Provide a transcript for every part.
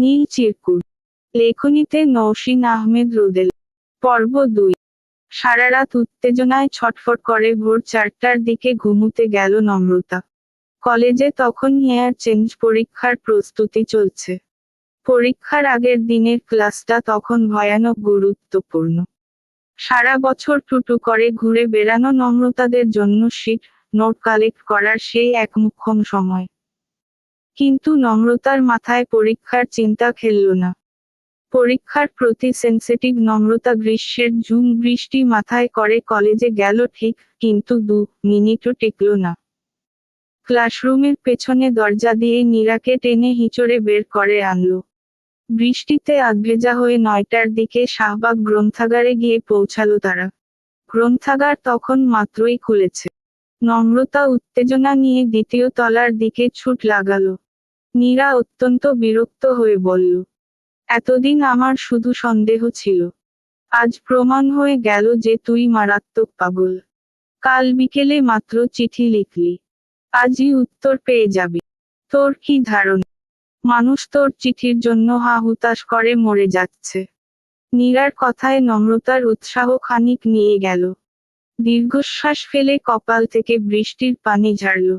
নীল চিরকুট। লেখনীতে নৌসিন আহমেদ রুদেল। পর্ব দুই। সারা রাত উত্তেজনায় ছটফট করে ভোর চারটার দিকে ঘুমুতে গেল নম্রতা। কলেজে তখন হেয়ার চেঞ্জ পরীক্ষার প্রস্তুতি চলছে। পরীক্ষার আগের দিনের ক্লাসটা তখন ভয়ানক গুরুত্বপূর্ণ। সারা বছর টুটু করে ঘুরে বেড়ানো নম্রতাদের জন্য শিট নোট কালেক্ট করার সেই এক সময়। কিন্তু নম্রতার মাথায় পরীক্ষার চিন্তা খেলল না। পরীক্ষার প্রতি সেন্সিটিভ নম্রতা গ্রীষ্মের ঝুম বৃষ্টি মাথায় করে কলেজে গেল ঠিক, কিন্তু দু মিনিটও টিকল না। ক্লাসরুমের পেছনে দরজা দিয়ে নীরাকে টেনে হিচড়ে বের করে আনলো। বৃষ্টিতে আধভেজা হয়ে নয়টার দিকে শাহবাগ গ্রন্থাগারে গিয়ে পৌঁছালো তারা। গ্রন্থাগার তখন মাত্রই খুলেছে। নম্রতা উত্তেজনা নিয়ে দ্বিতীয় তলার দিকে ছুট লাগালো। নীরা অত্যন্ত বিরক্ত হয়ে বলল, এতদিন আমার শুধু সন্দেহ ছিল। আজ প্রমাণ হয়ে গেল যে তুই মারাত্মক পাগল। কাল বিকেলে মাত্র চিঠি লিখলি। আজই উত্তর পেয়ে যাবি। তোর কি ধারণা? মানুষ তোর চিঠির জন্য হা হুতাশ করে মরে যাচ্ছে। নীরার কথায় নম্রতার উৎসাহ খানিক নিয়ে গেল। দীর্ঘশ্বাস ফেলে কপাল থেকে বৃষ্টির পানি ঝাড়ল।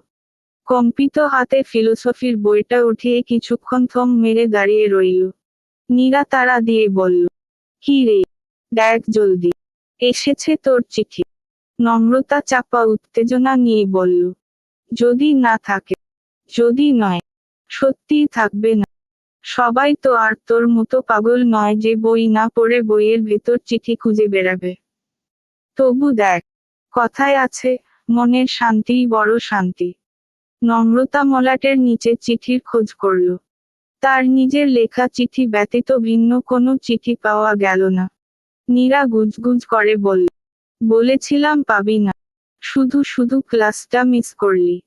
কম্পিত হাতে ফিলোসফির বইটা উঠিয়ে কিছুক্ষণ থম মেরে দাঁড়িয়ে রইল। নীরা তারা দিয়ে বলল, কি রে? দেখ জলদি। এসেছে তোর চিঠি নম্রতা চাপা উত্তেজনা নিয়ে বলল, যদি না থাকে, যদি নয়, সত্যিই থাকবে না। সবাই তো আর তোর মতো পাগল নয় যে বই না পড়ে বইয়ের ভেতর চিঠি খুঁজে বেড়াবে। তবু দেখ, কথায় আছে, মনের শান্তিই বড় শান্তি। নম্রতা মলাটের নিচে চিঠির খোঁজ করল। তার নিজের লেখা চিঠি ব্যতীত ভিন্ন কোনো চিঠি পাওয়া গেল না। নীরা গুজগুজ করে বলল, বলেছিলাম পাবি না। শুধু শুধু ক্লাসটা মিস করলি।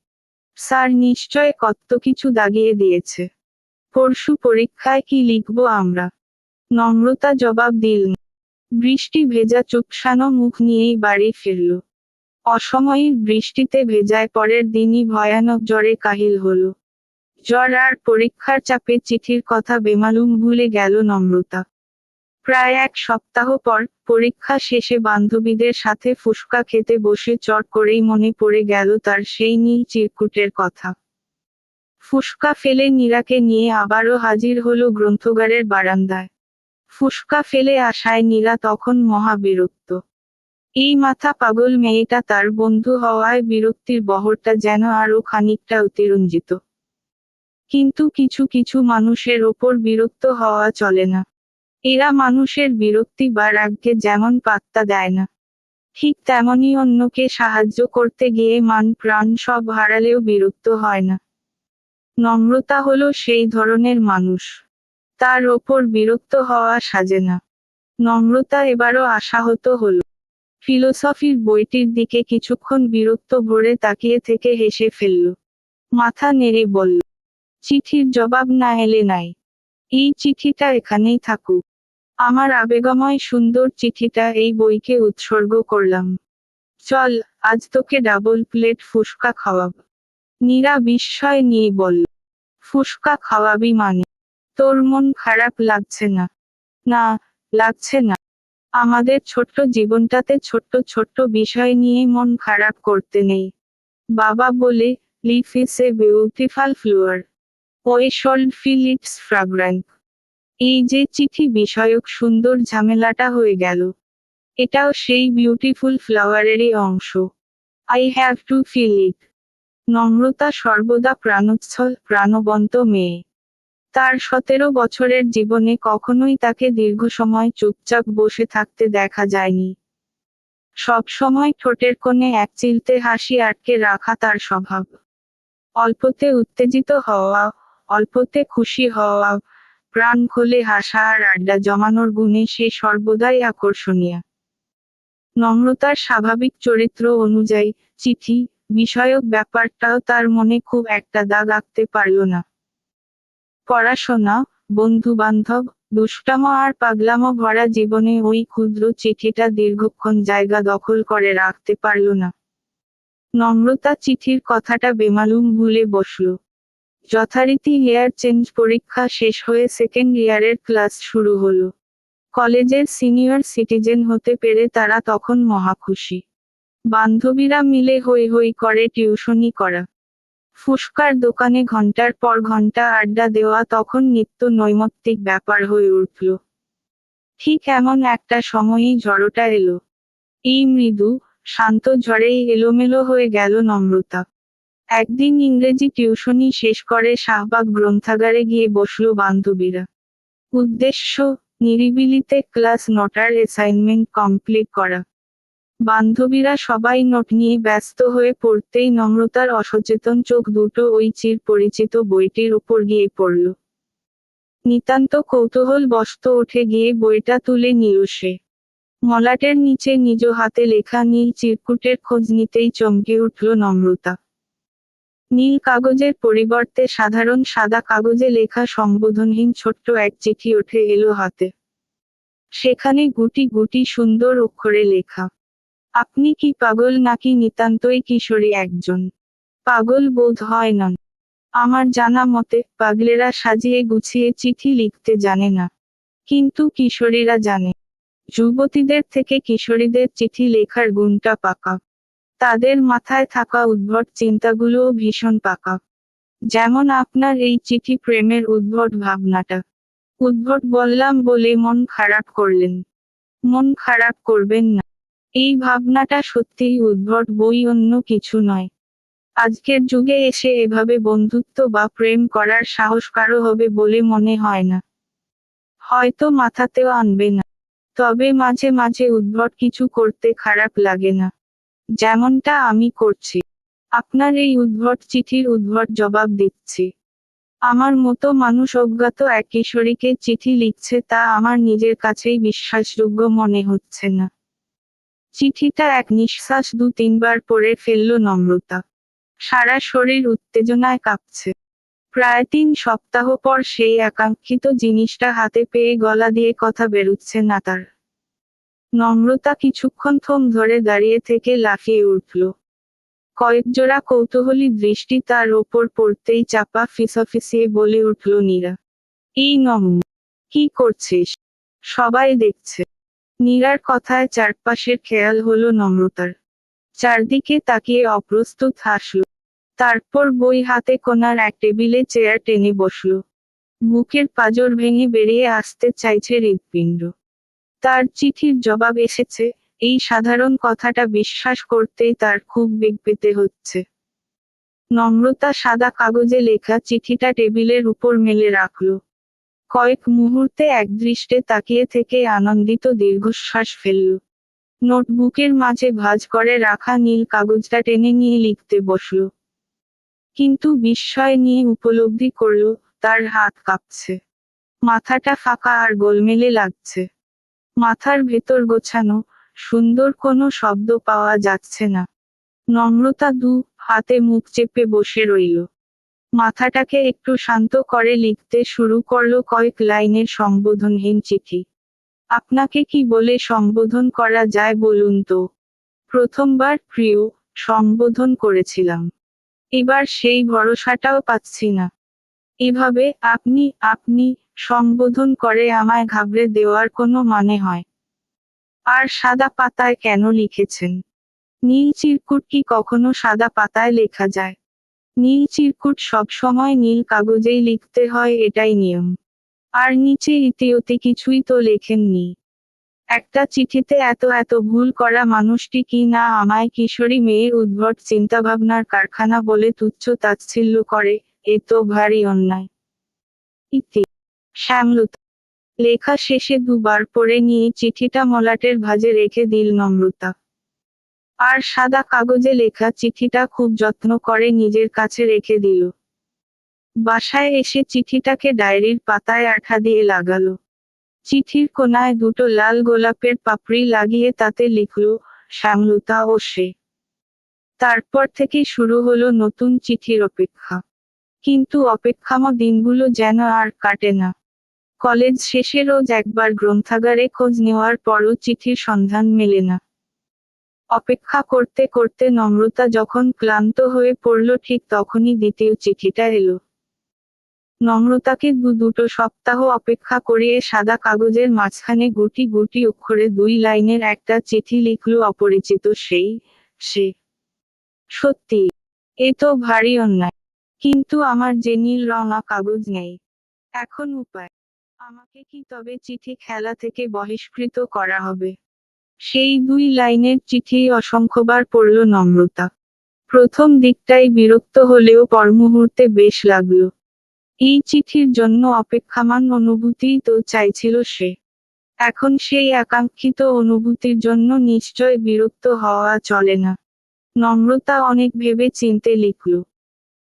স্যার নিশ্চয় কত কিছু দাগিয়ে দিয়েছে। পরশু পরীক্ষায় কি লিখব আমরা? নম্রতা জবাব দিল বৃষ্টি ভেজা চুপসানো মুখ নিয়েই বাড়ি ফিরল। অসময়ের বৃষ্টিতে ভেজায় পরের দিনই ভয়ানক জ্বরে কাহিল হলো। জ্বর আর পরীক্ষার চাপে চিঠির কথা বেমালুম ভুলে গেল নম্রতা। প্রায় এক সপ্তাহ পর পরীক্ষা শেষে বান্ধবীদের সাথে ফুসকা খেতে বসে চট করেই মনে পড়ে গেল তার সেই নীল চিরকুটের কথা। ফুসকা ফেলে নীরাকে নিয়ে আবারও হাজির হলো গ্রন্থগারের বারান্দায়। ফুসকা ফেলে আসায় নীরা তখন মহা বিরক্ত এই মাথা পাগল মেয়েটা তার বন্ধু হওয়ায় বিরক্তির বহরটা যেন আরও খানিকটা অতিরঞ্জিত। কিন্তু কিছু কিছু মানুষের ওপর বিরক্ত হওয়া চলে না। এরা মানুষের বিরক্তি বা রাগকে যেমন পাত্তা দেয় না, ঠিক তেমনই অন্যকে সাহায্য করতে গিয়ে মান প্রাণ সব হারালেও বিরক্ত হয় না। নম্রতা হলো সেই ধরনের মানুষ, তার ওপর বিরক্ত হওয়া সাজে না। নম্রতা এবারও আশাহত হলো। ফিলোসফির বইটির দিকে কিছুক্ষণ বিরক্ত ভরে তাকিয়ে থেকে হেসে ফেলল। মাথা নেড়ে বলল, চিঠির জবাব না এলে নাই। এই চিঠিটা এখানেই থাকুক। আমার আবেগময় সুন্দর চিঠিটা এই বইকে উৎসর্গ করলাম। চল, আজ তোকে ডাবল প্লেট ফুসকা খাওয়াব। নীরা বিস্ময় নিয়ে বলল, ফুসকা খাওয়াবি মানে? তোর মন খারাপ লাগছে না। না, লাগছে না। আমাদের ছোট্ট জীবনটাতে ছোট্ট ছোট্ট বিষয় নিয়ে মন খারাপ করতে নেই। বাবা বলে, life is a beautiful flower we should feel fragrant. এই যে চিঠি বিষয়ক সুন্দর ঝামেলাটা হয়ে গেল। এটাও সেই বিউটিফুল ফ্লাওয়ারেরই অংশ। I have to feel it. নম্রতা সর্বদা প্রাণোচ্ছল, প্রাণবন্ত মেয়ে। তার সতেরো বছরের জীবনে কখনোই তাকে দীর্ঘ সময় চুপচাপ বসে থাকতে দেখা যায়নি। সব সময় ঠোঁটের কোণে এক চিলতে হাসি আটকে রাখা তার স্বভাব। অল্পতে উত্তেজিত হওয়া, অল্পতে খুশি হওয়া, প্রাণ খোলে হাসা আর আড্ডা জমানোর গুণে সে সর্বদাই আকর্ষণীয়। নম্রতার স্বাভাবিক চরিত্র অনুযায়ী চিঠি, বিষয়ক ব্যাপারটাও তার মনে খুব একটা দাগ আঁকতে পারল না। পড়াশোনা বন্ধু বান্ধব দুষ্টামো আর পাগলামো ভরা জীবনে ওই ক্ষুদ্র চিঠিটা দীর্ঘক্ষণ জায়গা দখল করে রাখতে পারল না। নম্রতা চিঠির কথাটা বেমালুম ভুলে বসল। যথারীতি ইয়ার চেঞ্জ পরীক্ষা শেষ হয়ে সেকেন্ড ইয়ারের ক্লাস শুরু হলো। কলেজের সিনিয়র সিটিজেন হতে পেরে তারা তখন মহাখুশি। বান্ধবীরা মিলে হই হই করে টিউশনি করা। ফুসকার দোকানে ঘণ্টার পর ঘণ্টা আড্ডা দেওয়া তখন নিত্য নৈমত্তিক ব্যাপার হয়ে উঠল। ঠিক এমন একটা সময়ই ঝড়টা এলো। এই মৃদু, শান্ত ঝড়েই এলোমেলো হয়ে গেল নম্রতা। একদিন ইংরেজি টিউশনি শেষ করে শাহবাগ গ্রন্থাগারে গিয়ে বসল বান্ধবীরা। উদ্দেশ্য, নিরিবিলিতে ক্লাস নটার অ্যাসাইনমেন্ট কমপ্লিট করা। বান্ধবীরা সবাই নোট নিয়ে ব্যস্ত হয়ে পড়তেই নম্রতার অসচেতন চোখ দুটো ওই চির পরিচিত বইটির উপর গিয়ে পড়ল। নিতান্ত কৌতূহল বস্ত উঠে গিয়ে বইটা তুলে নিল সে। মলাটের নিচে নিজ হাতে লেখা নীল চিরকুটের খোঁজ নিতেই চমকে উঠল নম্রতা। নীল কাগজের পরিবর্তে সাধারণ সাদা কাগজে লেখা সম্বোধনহীন ছোট্ট এক চিঠি ওঠে এলো হাতে। সেখানে গুটি গুটি সুন্দর অক্ষরে লেখা। আপনি কি পাগল নাকি নিতান্তই কিশোরী একজন? পাগল বোধ হয় নন আমার জানা মতে, পাগলেরা সাজিয়ে গুছিয়ে চিঠি লিখতে জানে না। কিন্তু কিশোরীরা জানে। যুবতীদের থেকে কিশোরীদের চিঠি লেখার গুণটা পাকা। তাদের মাথায় থাকা উদ্ভট চিন্তাগুলোও ভীষণ পাকা। যেমন আপনার এই চিঠি প্রেমের উদ্ভট ভাবনাটা। উদ্ভট বললাম বলে মন খারাপ করলেন। মন খারাপ করবেন না। এই ভাবনাটা সত্যিই উদ্ভট, বই অন্য কিছু নয়। আজকের যুগে এসে এভাবে বন্ধুত্ব বা প্রেম করার সাহস কারও হবে বলে মনে হয় না। হয়তো মাথাতেও আনবে না। তবে মাঝে মাঝে উদ্ভট কিছু করতে খারাপ লাগে না। যেমনটা আমি করছি। আপনার এই উদ্ভট চিঠির উদ্ভট জবাব দিচ্ছি। আমার মতো মানুষ অজ্ঞাত এক কিশোরীকে চিঠি লিখছে তা আমার নিজের কাছেই বিশ্বাসযোগ্য মনে হচ্ছে না। চিঠিটা এক নিঃশ্বাস দু তিনবার পড়ে ফেলল নম্রতা। সারা শরীর উত্তেজনায় কাঁপছে। প্রায় তিন সপ্তাহ পর সেই আকাঙ্ক্ষিত জিনিসটা হাতে পেয়ে গলা দিয়ে কথা বেরুচ্ছে না তার নম্রতা কিছুক্ষণ থম ধরে দাঁড়িয়ে থেকে লাফিয়ে উঠল। কয়েকজোড়া কৌতূহলী দৃষ্টি তার ওপর পড়তেই চাপা ফিসফিসিয়ে বলে উঠল নীরা। এই নম, কি করছিস? সবাই দেখছে। নীরার কথায় চারপাশের খেয়াল হলো নম্রতার। চারদিকে তাকিয়ে অপ্রস্তুত হাসল। তারপর বই হাতে কোনার এক টেবিলে চেয়ার টেনে বসল। বুকের পাজর ভেঙে বেরিয়ে আসতে চাইছে হৃৎপিণ্ড। তার চিঠির জবাব এসেছে, এই সাধারণ কথাটা বিশ্বাস করতেই তার খুব বেগ পেতে হচ্ছে। নম্রতা সাদা কাগজে লেখা চিঠিটা টেবিলের উপর মেলে রাখল। কয়েক মুহূর্তে একদৃষ্টে তাকিয়ে থেকে আনন্দিত দীর্ঘশ্বাস ফেলল। নোটবুকের মাঝে ভাঁজ করে রাখা নীল কাগজটা টেনে নিয়ে লিখতে বসল। কিন্তু বিস্ময় নিয়ে উপলব্ধি করল, তার হাত কাঁপছে। মাথাটা ফাঁকা আর গোলমেলে লাগছে। মাথার ভেতর গোছানো, সুন্দর কোনো শব্দ পাওয়া যাচ্ছে না। নম্রতা দু, হাতে মুখ চেপে বসে রইল। মাথাটাকে একটু শান্ত করে লিখতে শুরু করল কয়েক লাইনের সম্বোধনহীন চিঠি। আপনাকে কি বলে সম্বোধন করা যায় বলুন তো? প্রথমবার প্রিয়, সম্বোধন করেছিলাম। এবার সেই ভরসাটাও পাচ্ছি না। এভাবে আপনি আপনি সম্বোধন করে আমায় ঘাবড়ে দেওয়ার কোনো মানে হয়? আর সাদা পাতায় কেন লিখেছেন? নীল চিরকুট কি কখনো সাদা পাতায় লেখা যায়? নীল চিরকুট সবসময় নীল কাগজেই লিখতে হয়, এটাই নিয়ম। আর নিচে ইতিওতে কিছুই তো লেখেননি। একটা চিঠিতে এত এত ভুল করা মানুষটি কি না আমায় কিশোরী মেয়ের উদ্ভট চিন্তাভাবনার কারখানা বলে তুচ্ছ তাচ্ছিল্য করে, এ তো ভারী অন্যায়। ইতি শ্যামলতা, লেখা শেষে দুবার পড়ে নিয়ে চিঠিটা মলাটের ভাজে রেখে দিল নম্রতা। আর সাদা কাগজে লেখা চিঠিটা খুব যত্ন করে নিজের কাছে রেখে দিল। বাসায় এসে চিঠিটাকে ডায়েরির পাতায় আঠা দিয়ে লাগালো। চিঠির কোনায় দুটো লাল গোলাপের পাপড়ি লাগিয়ে তাতে লিখল, শ্যামলতা ও সে। তারপর থেকে শুরু হলো নতুন চিঠির অপেক্ষা। কিন্তু অপেক্ষাম দিনগুলো যেন আর কাটে না। কলেজ শেষে রোজ একবার গ্রন্থাগারে খোঁজ নেওয়ার পরও চিঠির সন্ধান মেলে না। অপেক্ষা করতে করতে নম্রতা যখন ক্লান্ত হয়ে পড়ল, ঠিক তখনই দ্বিতীয় চিঠিটা এলো। নম্রতাকে দু দুটো সপ্তাহ অপেক্ষা করিয়ে সাদা কাগজের মাঝখানে গুটি গুটি অক্ষরে দুই লাইনের একটা চিঠি লিখল অপরিচিত সেই, সে। সত্যি, এ তো ভারী অন্যায়। কিন্তু আমার যে নীল রঙা কাগজ নেই। এখন উপায়। আমাকে কি তবে চিঠি খেলা থেকে বহিষ্কৃত করা হবে? সেই দুই লাইনের চিঠি অসংখ্যবার পড়ল নম্রতা। প্রথম দিকটাই বিরক্ত হলেও পরমুহূর্তে বেশ লাগল। এই চিঠির জন্য অপেক্ষামান অনুভূতিই তো চাইছিল সে। এখন সেই আকাঙ্ক্ষিত অনুভূতির জন্য নিশ্চয় বিরক্ত হওয়া চলে না। নম্রতা অনেক ভেবে চিনতে লিখল।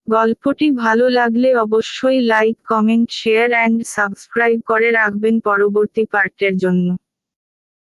গল্পটি ভালো লাগলে অবশ্যই like, comment, share and subscribe করে রাখবেন পরবর্তী পার্টের জন্য।